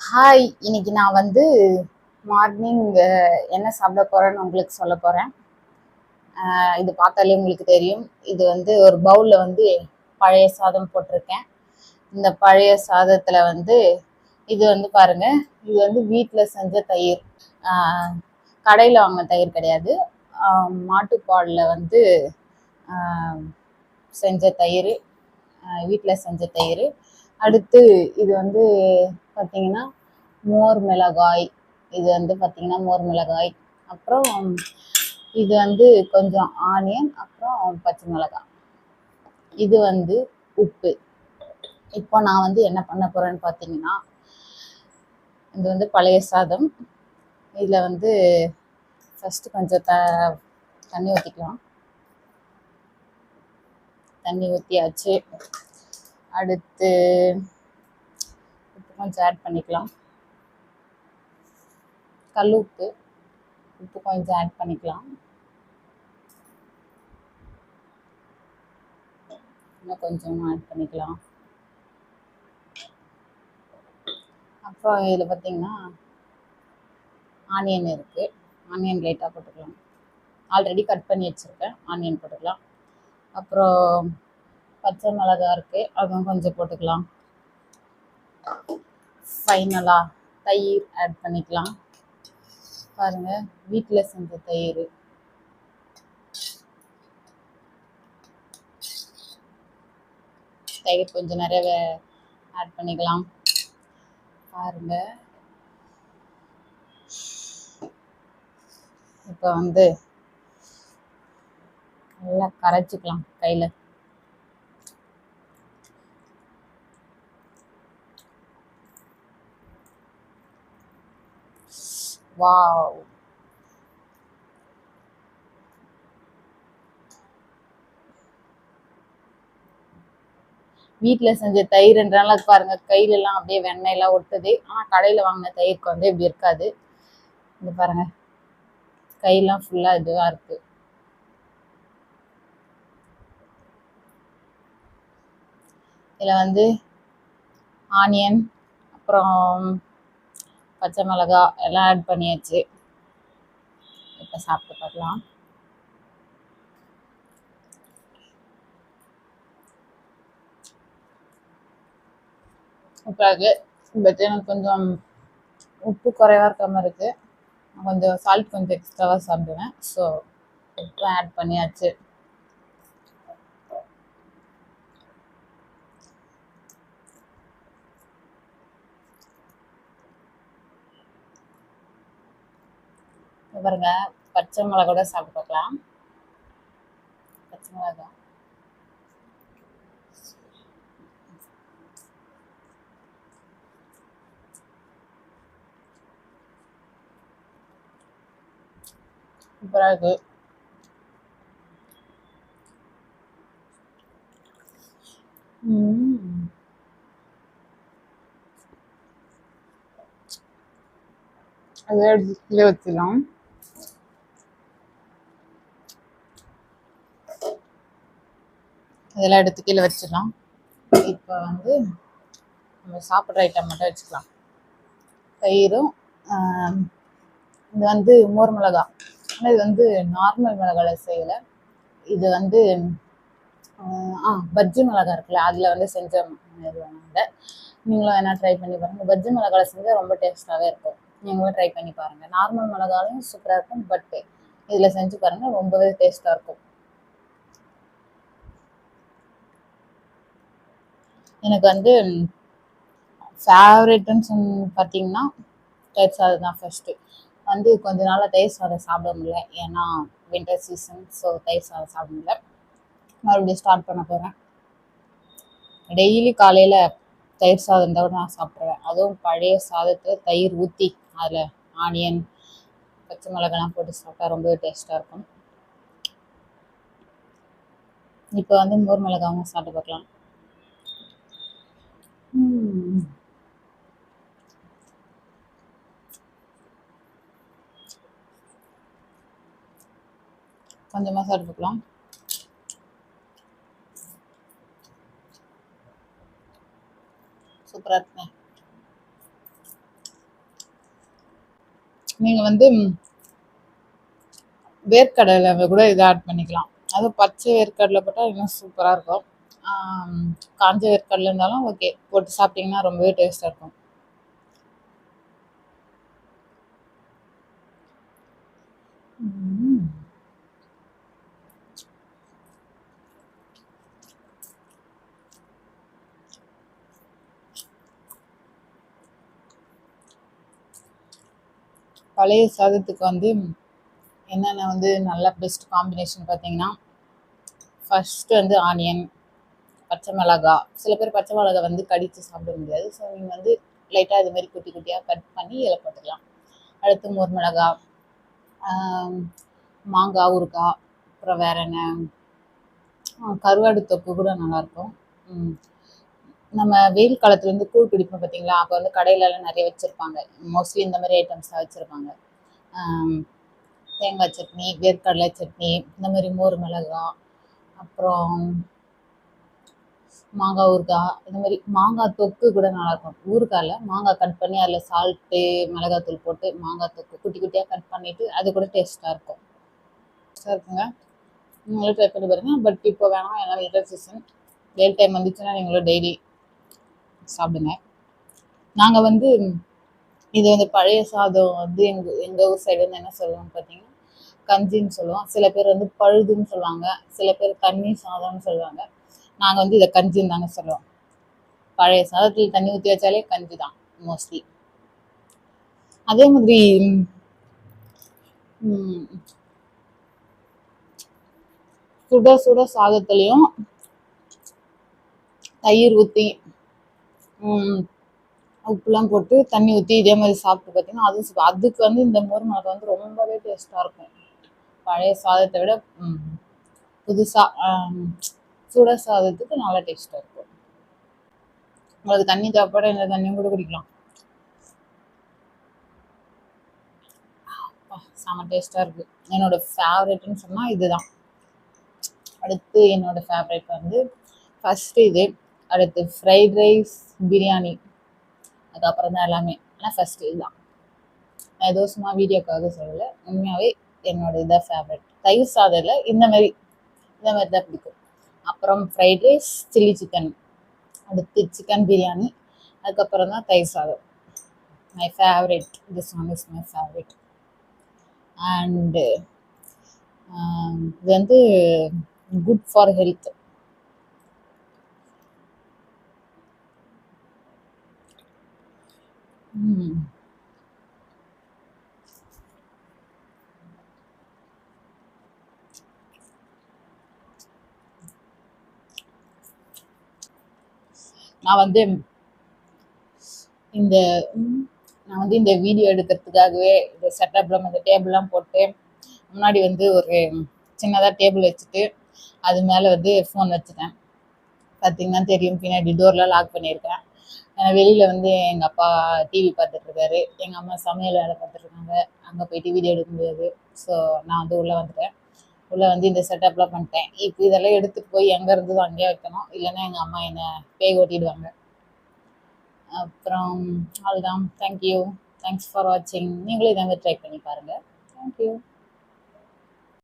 Hi இன்னைக்கு நான் வந்து மார்னிங் என்ன சாப்பிட போறேன்னு உங்களுக்கு சொல்ல போறேன். ஆஹ் இது பார்த்தாலே உங்களுக்கு தெரியும். இது வந்து ஒரு பவுல்ல வந்து பழைய சாதம் போட்டிருக்கேன். இந்த பழைய சாதத்துல வந்து இது வந்து பாருங்க இது வந்து வீட்டில் செஞ்ச தயிர். ஆஹ் கடையில் வாங்கின தயிர் கிடையாது. மாட்டுப்பாலில் வந்து செஞ்ச தயிர் வீட்டில் செஞ்ச தயிர். அடுத்து இது வந்து பார்த்தீங்கன்னா மோர் மிளகாய். இது வந்து பார்த்தீங்கன்னா மோர் மிளகாய். அப்புறம் இது வந்து கொஞ்சம் ஆனியன் அப்புறம் பச்சை மிளகாய். இது வந்து உப்பு. இப்போ நான் வந்து என்ன பண்ண போகிறேன்னு பார்த்தீங்கன்னா இது வந்து பழைய சாதம். இதில் வந்து ஃபஸ்ட்டு கொஞ்சம் த தண்ணி ஊற்றிக்கலாம் தண்ணி ஊற்றியாச்சு அடுத்து உப்பு கொஞ்சம் ஆட் பண்ணிக்கலாம். கல் உப்பு உப்பு கொஞ்சம் ஆட் பண்ணிக்கலாம். இன்னும் கொஞ்சம் ஆட் பண்ணிக்கலாம். அப்புறம் இதில் பார்த்தீங்கன்னா ஆனியன் இருக்குது ஆனியன் லைட்டாக போட்டுக்கலாம். ஆல்ரெடி கட் பண்ணி வச்சுருக்கேன். ஆனியன் போட்டுக்கலாம். அப்புறம் பச்சை மிளகா இருக்குது அதுவும் கொஞ்சம் போட்டுக்கலாம். ஃபைனலாக தயிர் ஆட் பண்ணிக்கலாம். பாருங்க வீட்டில் செஞ்ச தயிர். தயிர் கொஞ்சம் நிறையவே ஆட் பண்ணிக்கலாம். பாருங்க. இப்போ வந்து நல்லா கரைச்சிக்கலாம் கையில். வாவ் வீட்டில் செஞ்ச தயிர்ன்றனால பாருங்க கையில எல்லாம் அப்படியே வெண்ணெயெல்லாம் ஒட்டுது. ஆனால் கடையில் வாங்கின தயிருக்கு வந்து இப்படி இருக்காது. இது பாருங்க. கையெல்லாம் ஃபுல்லாக இதுவாக இருக்கு. இதில் வந்து ஆனியன் அப்புறம் பச்சை மிளகா எல்லாம் ஆட் பண்ணியாச்சு. இப்போ சாப்பிட்டு பார்க்கலாம். உப்பாக பட் எனக்கு கொஞ்சம் உப்பு குறைவா இருக்க மாதிரி இருக்குது கொஞ்சம் சால்ட் கொஞ்சம் எக்ஸ்ட்ராவாக சாப்பிடுவேன். ஸோ உப்பு ஆட் பண்ணியாச்சு. பாருங்க. பச்சை மிளகா கூட சாப்பிட்டு பார்க்கலாம். பச்சை மிளகா சூப்பராக இருக்கு. ம். அதை எடுத்து கீழே வச்சிடலாம். இதெல்லாம் எடுத்து கீழே வச்சிடலாம். இப்போ வந்து நம்ம சாப்பிட்ற ஐட்டம் மட்டும் வச்சுக்கலாம். தயிரும் இது வந்து மோர் மிளகா. ஆனால் இது வந்து நார்மல் மிளகாவில் செய்யலை. இது வந்து ஆ பஜ்ஜி மிளகா இருக்குல்ல அதில் வந்து செஞ்ச இது நீங்களும் வேணால் ட்ரை பண்ணி பாருங்கள் பஜ்ஜி மிளகாவில் செஞ்சால் ரொம்ப டேஸ்ட்டாகவே இருக்கும். நீங்களும் ட்ரை பண்ணி பாருங்கள் நார்மல் மிளகாலையும் சூப்பராக இருக்கும் பட் இதில் செஞ்சு பாருங்கள் ரொம்பவே டேஸ்ட்டாக இருக்கும். எனக்கு வந்து ஃபேவரெட்டுன்னு சொன் பார்த்தீங்கன்னா தயிர் சாதம் தான் ஃபர்ஸ்ட்டு வந்து கொஞ்ச நாளாக தயிர் சாதம் சாப்பிட முடியல. ஏன்னா வின்டர் சீசன் ஸோ தயிர் சாதம் சாப்பிட முடியல. மறுபடியும் ஸ்டார்ட் பண்ண போகிறேன் டெய்லி காலையில் தயிர் சாதம் தவிர நான் சாப்பிட்றேன் அதுவும் பழைய சாதத்தில் தயிர் ஊற்றி அதில் ஆனியன் பச்சை மிளகாலாம் போட்டு சாப்பிட்டா ரொம்பவே டேஸ்ட்டாக இருக்கும். இப்போ வந்து மோர் மிளகாவும் சாப்பிட்டு பார்க்கலாம். கொஞ்சமாக சாப்பிட்டுக்கலாம் சூப்பராக இருக்குங்க. நீங்கள் வந்து வேர்க்கடலை கூட இதை ஆட் பண்ணிக்கலாம். அது பச்சை வேர்க்கடலை போட்டால் இன்னும் சூப்பராக இருக்கும். காஞ்ச வேர்க்கடலை இருந்தாலும் ஓகே போட்டு சாப்பிட்டீங்கன்னா ரொம்பவே டேஸ்ட்டாக இருக்கும். ம். பழைய சாதத்துக்கு வந்து என்னென்ன வந்து நல்ல பெஸ்ட் காம்பினேஷன் பார்த்தீங்கன்னா ஃபர்ஸ்ட் வந்து ஆனியன் பச்சை மிளகா. சில பேர் பச்சை மிளகா வந்து கடித்து சாப்பிட முடியாது. ஸோ நீங்கள் வந்து லைட்டாக இது மாதிரி குட்டி குட்டியாக கட் பண்ணி இதில் போட்டுக்கலாம். அடுத்து மோர் மிளகா மாங்காய் ஊறுகாய் அப்புறம் வேற என்ன? கருவாடு தொக்கு கூட நல்லாயிருக்கும் ம். நம்ம வெயில் காலத்துல இருந்து கூழ் குடிப்போம் பார்த்தீங்களா அப்போ வந்து கடையிலலாம் நிறைய வச்சுருப்பாங்க. மோஸ்ட்லி இந்த மாதிரி ஐட்டம்ஸ்லாம் வச்சுருப்பாங்க. தேங்காய் சட்னி வேர்க்கடலை சட்னி இந்த மாதிரி மோர் மிளகாய் அப்புறம் மாங்காய் ஊறுகாய் இந்த மாதிரி மாங்காய் தொக்கு கூட நல்லாயிருக்கும். ஊறுகாயில் மாங்காய் கட் பண்ணி அதில் சால்ட்டு மிளகாத்தூள் போட்டு மாங்காய் தொக்கு குட்டி குட்டியாக கட் பண்ணிவிட்டு அது கூட டேஸ்ட்டாக இருக்கும். இருக்குங்க. நீங்களும் ட்ரை பண்ணி பாருங்கள் பட் இப்போ வேணாம் ஏன்னா வின்டர் சீசன் வெயில் டைம் வந்துச்சுன்னா நீங்களும் டெய்லி சாப்பிடுங்க. நாங்கள் வந்து இது வந்து பழைய சாதம் வந்து எங்கள் எங்கள் ஊர் சைடு வந்து என்ன சொல்லுவோம்னு பார்த்தீங்கன்னா கஞ்சின்னு சொல்லுவோம். சில பேர் வந்து பழுதுன்னு சொல்லுவாங்க. சில பேர் தண்ணி சாதம்னு சொல்லுவாங்க. நாங்கள் வந்து இதை கஞ்சின்னு தாங்க சொல்லுவோம். பழைய சாதத்தில் தண்ணி ஊற்றி வச்சாலே கஞ்சி தான் மோஸ்ட்லி அதே மாதிரி சுட சுட சாதத்துலேயும் தயிர் ஊற்றி உப்புலாம் போட்டு தண்ணி ஊற்றி இதே மாதிரி சாப்பிட்டு பார்த்தீங்கன்னா அது அதுக்கு வந்து இந்த மோர் மிளகா வந்து ரொம்பவே டேஸ்ட்டாக இருக்கும். பழைய சாதத்தை விட புதுசாக சுட சாதத்துக்கு நல்லா டேஸ்ட்டாக இருக்கும். உங்களுக்கு தண்ணி தேவைப்பட இந்த தண்ணியும் கூட குடிக்கலாம். செம டேஸ்ட்டாக இருக்குது என்னோட ஃபேவரெட்டுன்னு சொன்னால் இதுதான். அடுத்து என்னோடய ஃபேவரெட் வந்து ஃபஸ்ட்டு இது அடுத்து ஃப்ரைட் ரைஸ் பிரியாணி அதுக்கப்புறம் தான் எல்லாமே. ஆனால் ஃபஸ்ட்டு இதுதான். நான் ஏதோ சும்மா வீடியோக்காக சொல்லலை. உண்மையாகவே என்னோட இதாக ஃபேவரட் தயிர் சாதத்தில் இந்த மாதிரி இந்த மாதிரி தான் பிடிக்கும். அப்புறம் ஃப்ரைட் ரைஸ் சில்லி சிக்கன் அடுத்து சிக்கன் பிரியாணி அதுக்கப்புறம் தான் தயிர் சாதம். My favourite this one is my favourite and இது வந்து குட் ஃபார் ஹெல்த் நான் வந்து இந்த நான் வந்து இந்த வீடியோ எடுக்கிறதுக்காகவே இந்த செட்டப்ல இந்த டேபிள்லாம் போட்டு முன்னாடி வந்து ஒரு சின்னதாக டேபிள் வச்சுட்டு அது மேலே வந்து ஃபோன் வச்சுட்டேன். பார்த்தீங்கன்னா தெரியும் பின்னாடி டோர்லாம் லாக் பண்ணியிருக்கேன். வெளியில் வந்து எங்கள் அப்பா டிவி பார்த்துட்டு இருக்காரு எங்கள் அம்மா சமையல் வேலை பார்த்துட்டு இருக்காங்க அங்கே போயிட்டு வீடியோ எடுக்க முடியாது. ஸோ நான் வந்து உள்ளே வந்துட்டேன். உள்ளே வந்து இந்த செட்டப்லாம் பண்ணிட்டேன். இப்போ இதெல்லாம் எடுத்துகிட்டு போய் எங்கே இருந்ததோ அங்கேயே வைக்கணும். இல்லைன்னா எங்கள் அம்மா என்னை பேய் ஓட்டிடுவாங்க. அப்புறம் அவ்வளோதான் தேங்க்யூ தேங்க்ஸ் ஃபார் வாட்சிங் நீங்களும் இதை ட்ரை பண்ணி பாருங்கள் தேங்க்யூ